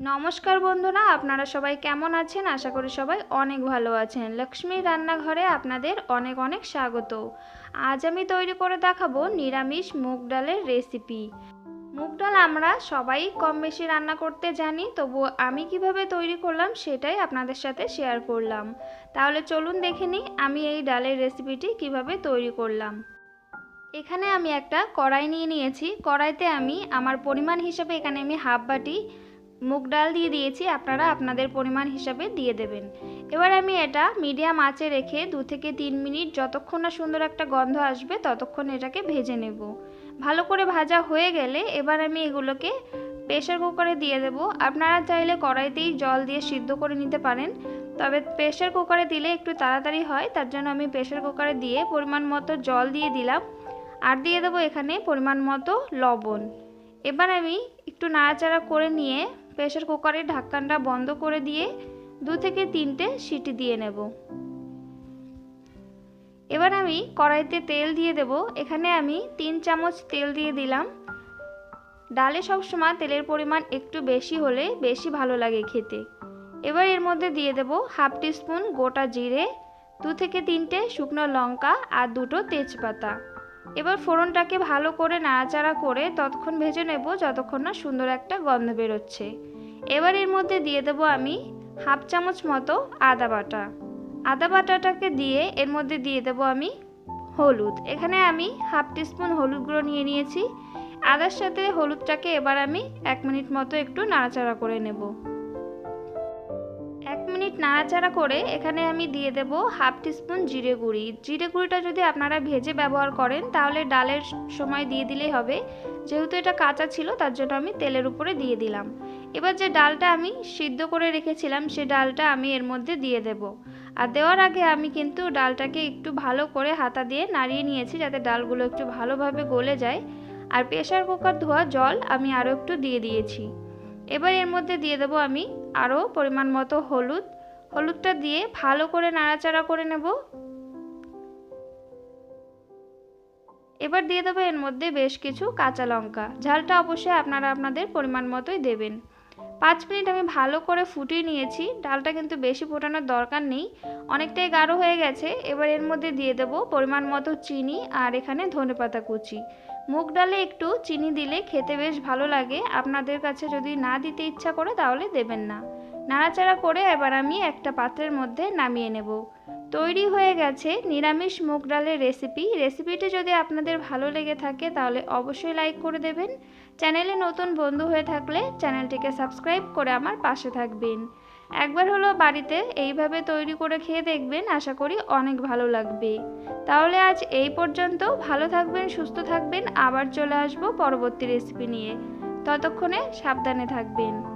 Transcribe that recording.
নমস্কার বন্ধুরা, আপনারা সবাই কেমন আছেন? আশা করি সবাই অনেক ভালো আছেন। লক্ষ্মী রান্নাঘরে আপনাদের অনেক অনেক স্বাগত। আজ আমি তৈরি করে দেখাবো নিরামিষ মুগ ডালের রেসিপি। মুগ ডাল আমরা সবাই কম বেশি রান্না করতে জানি তবু আমি কীভাবে তৈরি করলাম সেটাই আপনাদের সাথে শেয়ার করলাম। তাহলে চলুন দেখে নিই আমি এই ডালের রেসিপিটি কীভাবে তৈরি করলাম। এখানে আমি একটা কড়াই নিয়ে নিয়েছি। কড়াইতে আমি আমার পরিমাণ হিসাবে এখানে আমি হাফ বাটি মুগ ডাল দিয়ে দিয়েছি, আপনারা আপনাদের পরিমাণ হিসাবে দিয়ে দেবেন। এবার আমি এটা মিডিয়াম আঁচে রেখে দু থেকে তিন মিনিট যতক্ষণ না সুন্দর একটা গন্ধ আসবে, ততক্ষণ এটাকে ভেজে নেব। ভালো করে ভাজা হয়ে গেলে এবার আমি এগুলোকে প্রেশার কুকারে দিয়ে দেব। আপনারা চাইলে কড়াইতেই জল দিয়ে সিদ্ধ করে নিতে পারেন, তবে প্রেশার কুকারে দিলে একটু তাড়াতাড়ি হয়, তার জন্য আমি প্রেশার কুকারে দিয়ে পরিমাণ মতো জল দিয়ে দিলাম। আর দিয়ে দেবো এখানে পরিমাণ মতো লবণ। এবার আমি একটু নাড়াচাড়া করে নিয়ে প্রেশার কুকারের ঢাক্কানটা বন্ধ করে দিয়ে দু থেকে তিনটে সিটি দিয়ে নেব। এবার আমি কড়াইতে তেল দিয়ে দেব। এখানে আমি তিন চামচ তেল দিয়ে দিলাম। ডালে সবসময় তেলের পরিমাণ একটু বেশি হলে বেশি ভালো লাগে খেতে। এবার এর মধ্যে দিয়ে দেব হাফ টিস্পুন গোটা জিরে, দু থেকে তিনটে শুকনো লঙ্কা আর দুটো তেজপাতা। এবার ফোড়নটাকে ভালো করে নাড়াচাড়া করে ততক্ষণ ভেজে নেব যতক্ষণ না সুন্দর একটা গন্ধ বেরোচ্ছে। এবার এর মধ্যে দিয়ে দেব আমি হাফ চামচ মতো আদা বাটা। আদা বাটাটাকে দিয়ে এর মধ্যে দিয়ে দেব আমি হলুদ। এখানে আমি হাফ টিস্পুন হলুদ গুঁড়ো নিয়ে নিয়েছি। আদার সাথে হলুদটাকে এবার আমি এক মিনিট মতো একটু নাড়াচাড়া করে নেব। মিনিট নাড়াচাড়া করে এখানে আমি দিয়ে দেব হাফ টিস্পুন জিরে গুঁড়ি। জিরে গুঁড়িটা যদি আপনারা ভেজে ব্যবহার করেন, তাহলে ডালের সময় দিয়ে দিলেই হবে। যেহেতু এটা কাঁচা ছিল, তার জন্য আমি তেলের উপরে দিয়ে দিলাম। এবার যে ডালটা আমি সিদ্ধ করে রেখেছিলাম, সে ডালটা আমি এর মধ্যে দিয়ে দেব। আর দেওয়ার আগে আমি কিন্তু ডালটাকে একটু ভালো করে হাতা দিয়ে নাড়িয়ে নিয়েছি, যাতে ডালগুলো একটু ভালোভাবে গলে যায়। আর প্রেশার কুকার ধোয়া জল আমি আরও একটু দিয়ে দিয়েছি। এবার এর মধ্যে দিয়ে দেবো আমি আরও পরিমাণ মতো হলুদ। হলুদটা দিয়ে ভালো করে নাড়াচাড়া করে নেব। এবার দিয়ে দেবো এর মধ্যে বেশ কিছু কাঁচা লঙ্কা। ঝালটা অবশ্যই আপনারা আপনাদের পরিমাণ মতোই দেবেন। পাঁচ মিনিট আমি ভালো করে ফুটিয়ে নিয়েছি। ডালটা কিন্তু বেশি ফোটানোর দরকার নেই। অনেকটাই গাঢ় হয়ে গেছে। এবার এর মধ্যে দিয়ে দেব পরিমাণ মতো চিনি আর এখানে ধনেপাতা কুচি। মুগ ডালে একটু চিনি দিলে খেতে বেশ ভালো লাগে। আপনাদের কাছে যদি না দিতে ইচ্ছা করে তাহলে দেবেন না। নাড়াচাড়া করে এবার আমি একটা পাত্রের মধ্যে নামিয়ে নেব। তৈরি হয়ে গেছে নিরামিষ মুগ ডালের রেসিপি রেসিপিটি যদি আপনাদের ভালো লেগে থাকে তাহলে অবশ্যই লাইক করে দেবেন। চ্যানেলে নতুন বন্ধু হয়ে থাকলে চ্যানেলটিকে সাবস্ক্রাইব করে আমার পাশে থাকবেন। একবার হলো বাড়িতে এইভাবে তৈরি করে খেয়ে দেখবেন, আশা করি অনেক ভালো লাগবে। তাহলে আজ এই পর্যন্ত। ভালো থাকবেন, সুস্থ থাকবেন। আবার চলে আসব পরবর্তী রেসিপি নিয়ে। ততক্ষণে সাবধানে থাকবেন।